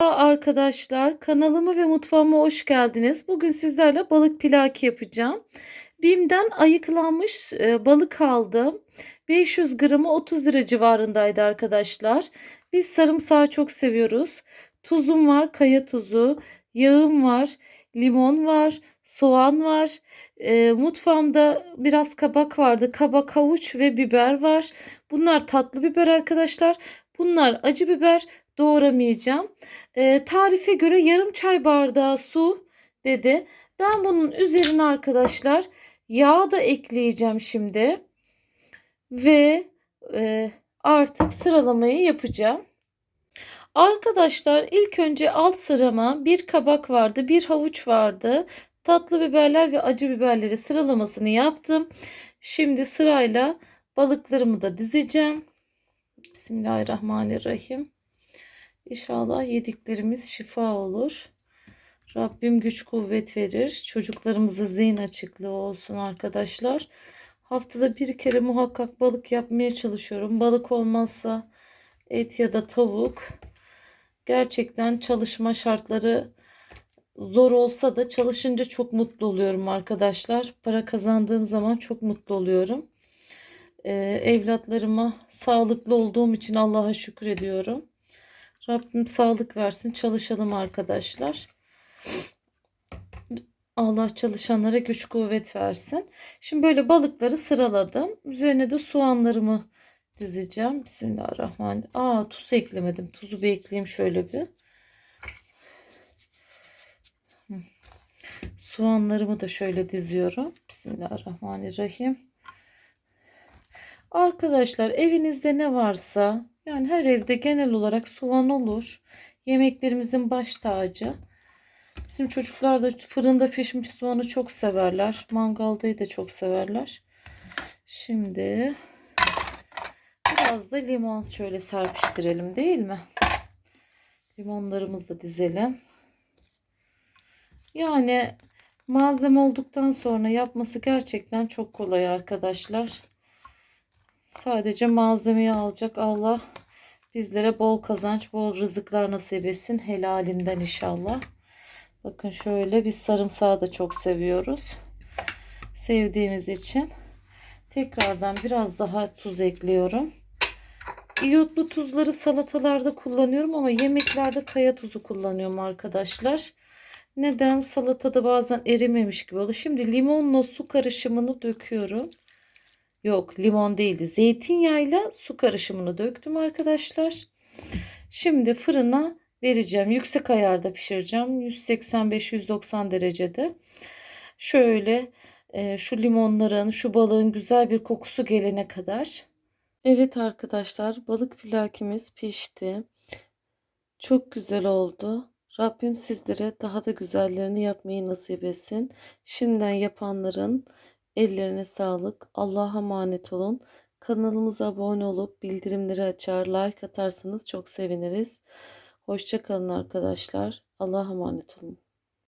Arkadaşlar kanalıma ve mutfağıma hoş geldiniz. Bugün sizlerle balık pilaki yapacağım. Bim'den ayıklanmış e, balık aldım. 500 gramı 30 lira civarındaydı arkadaşlar. Biz sarımsağı çok seviyoruz. Tuzum var, kaya tuzu, yağım var, limon var, soğan var. E, mutfağımda biraz kabak vardı. Kabak, havuç ve biber var. Bunlar tatlı biber arkadaşlar. Bunlar acı biber doğramayacağım. E, tarife göre yarım çay bardağı su dedi. Ben bunun üzerine arkadaşlar yağ da ekleyeceğim şimdi. Ve e, artık sıralamayı yapacağım. Arkadaşlar ilk önce alt sırama bir kabak vardı, bir havuç vardı. Tatlı biberler ve acı biberleri sıralamasını yaptım. Şimdi sırayla balıklarımı da dizeceğim. Bismillahirrahmanirrahim. İnşallah yediklerimiz şifa olur. Rabbim güç kuvvet verir. Çocuklarımıza zihin açıklığı olsun arkadaşlar. Haftada bir kere muhakkak balık yapmaya çalışıyorum. Balık olmazsa et ya da tavuk. Gerçekten çalışma şartları zor olsa da çalışınca çok mutlu oluyorum arkadaşlar. Para kazandığım zaman çok mutlu oluyorum. Ee, evlatlarıma sağlıklı olduğum için Allah'a şükür ediyorum. Rabbim sağlık versin. Çalışalım arkadaşlar. Allah çalışanlara güç kuvvet versin. Şimdi böyle balıkları sıraladım. Üzerine de soğanlarımı dizeceğim. Bismillahirrahmanirrahim. Aa tuz eklemedim. Tuzu bir ekleyeyim şöyle bir. Soğanlarımı da şöyle diziyorum. Bismillahirrahmanirrahim. Arkadaşlar evinizde ne varsa yani her evde genel olarak soğan olur. Yemeklerimizin baş tacı. Bizim çocuklar da fırında pişmiş soğanı çok severler. Mangaldayı da çok severler. Şimdi biraz da limon şöyle serpiştirelim değil mi? Limonlarımızı da dizelim. Yani malzeme olduktan sonra yapması gerçekten çok kolay arkadaşlar. Sadece malzemeyi alacak Allah bizlere bol kazanç, bol rızıklar nasip etsin. Helalinden inşallah. Bakın şöyle biz sarımsağı da çok seviyoruz. Sevdiğimiz için. Tekrardan biraz daha tuz ekliyorum. İyotlu tuzları salatalarda kullanıyorum ama yemeklerde kaya tuzu kullanıyorum arkadaşlar. Neden? Salatada bazen erimemiş gibi oluyor. Şimdi limonla su karışımını döküyorum. Yok limon değildi. Zeytinyağıyla su karışımını döktüm arkadaşlar. Şimdi fırına vereceğim. Yüksek ayarda pişireceğim. 185-190 derecede. Şöyle e, şu limonların, şu balığın güzel bir kokusu gelene kadar. Evet arkadaşlar balık pilakimiz pişti. Çok güzel oldu. Rabbim sizlere daha da güzellerini yapmayı nasip etsin. Şimdiden yapanların ellerine sağlık. Allah'a emanet olun. Kanalımıza abone olup bildirimleri açar, like atarsanız çok seviniriz. Hoşçakalın arkadaşlar. Allah'a emanet olun.